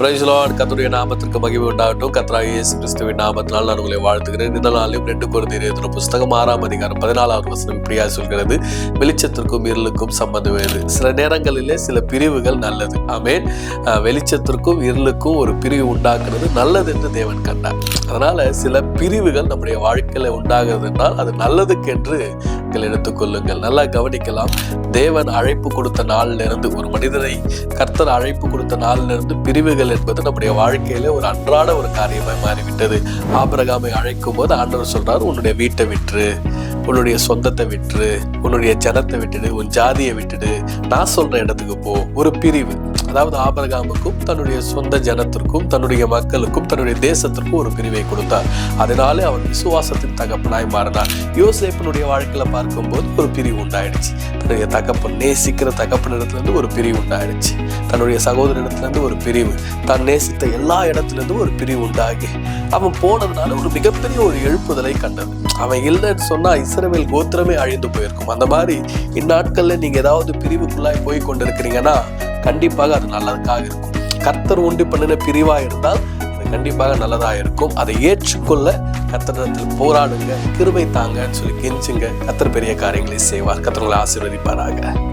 பிரைஸ்லான் கத்துடைய நாமத்திற்கு மகிழ்வு உண்டாகட்டும். கத்ரா இயேசு கிறிஸ்துவின் நாமத்தினால் நான் உங்களை வாழ்த்துகிறேன். இந்த நாளிலும் ரெண்டு குழந்தை எழுதின புஸ்தகம் ஆறாம் அதிகாரம் பதினாலாவது வசனம் இப்படியா சொல்கிறது. வெளிச்சத்திற்கும் இருளுக்கும் சம்பந்தம் வேறு சில நேரங்களிலே சில பிரிவுகள் நல்லது. ஆமேன். வெளிச்சத்திற்கும் இருளுக்கும் ஒரு பிரிவு உண்டாக்குறது நல்லது என்று தேவன் கண்டார். அதனால சில பிரிவுகள் நம்முடைய வாழ்க்கையில உண்டாகிறது என்றால் அது நல்லதுக்கென்று நீங்கள் எடுத்துக்கொள்ளுங்கள் நல்லா கவனிக்கலாம். தேவன் அழைப்பு கொடுத்த நாளிலிருந்து ஒரு மனிதனை கர்த்தர் அழைப்பு கொடுத்த நாளிலிருந்து இருந்து பிரிவுகள் என்பது நம்முடைய வாழ்க்கையில ஒரு அன்றாட ஒரு காரியமாய் மாறிவிட்டது. ஆபிரகாமை அழைக்கும் போது ஆண்டவர் சொல்றாரு உன்னுடைய வீட்டை விற்று உன்னுடைய சொந்தத்தை விற்று உன்னுடைய ஜனத்தை விட்டுடு உன் ஜாதியை விட்டுடு நான் சொல்ற இடத்துக்கு போ ஒரு பிரிவு. அதாவது ஆபரகாமுக்கும் தன்னுடைய சொந்த ஜனத்திற்கும் தன்னுடைய மக்களுக்கும் தன்னுடைய தேசத்திற்கும் ஒரு பிரிவை கொடுத்தார். அதனாலே அவன் விசுவாசத்தின் தகப்பனாய் மாறினார். யோசேப்பனுடைய வாழ்க்கையில பார்க்கும்போது ஒரு பிரிவு உண்டாயிடுச்சு. தன்னுடைய தகப்பன் நேசிக்கிற தகப்பனிடத்துல இருந்து ஒரு பிரிவு உண்டாயிடுச்சு. தன்னுடைய சகோதரிடத்துல இருந்து ஒரு பிரிவு. தான் நேசித்த எல்லா இடத்துலேருந்து ஒரு பிரிவு உண்டாகி. அவன் போனதுனால ஒரு மிகப்பெரிய ஒரு எழுப்புதலை கண்டது. அவன் இல்லைன்னு சொன்னா இஸ்ரவேல் கோத்திரமே அழிந்து போயிருக்கும். அந்த மாதிரி இந்நாட்கள்ல நீங்க ஏதாவது பிரிவுக்குள்ளாய் போய் கொண்டிருக்கிறீங்கன்னா கண்டிப்பாக அது நல்லதுக்காக இருக்கும். கர்த்தர் உண்டு பண்ணின பிரிவா இருந்தால் அது கண்டிப்பாக நல்லதா இருக்கும். அதை ஏற்றுக்கொள்ள கர்த்தரிடத்தில் போராடுங்க கிருமை தாங்கன்னு சொல்லி கெஞ்சுங்க. கர்த்தர் பெரிய காரியங்களை செய்வார். கர்த்தர் ஆசீர்வதிப்பாராக.